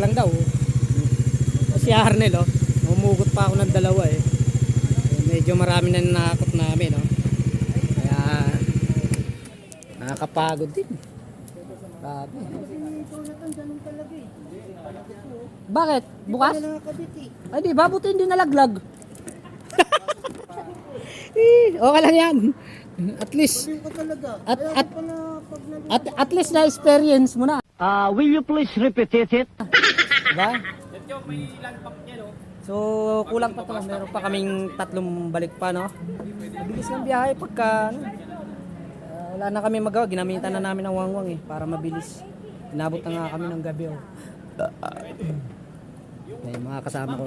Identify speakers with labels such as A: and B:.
A: lang daw. Si Arnel, oh. Humugot pa ako ng dalawa eh. Eh, Medyo marami na nakakot namin, oh. Kaya, nakakapagod din. Grabe. Bakit? Bukas? Ay di, babutin din nalaglag. eh, okay lang yan. At least, at, at, at, at least na experience mo na.
B: Uh, will you please repeat it?
A: Diba? So, kulang pa to. Meron pa kaming tatlong balik pa, no? Mabilis ng biyahe pagka, ano, ah, wala na kami magawa. Ginamitan na namin ng wangwang eh, para mabilis. Inabot na nga kami ng gabi, oh. May mga kasama ko.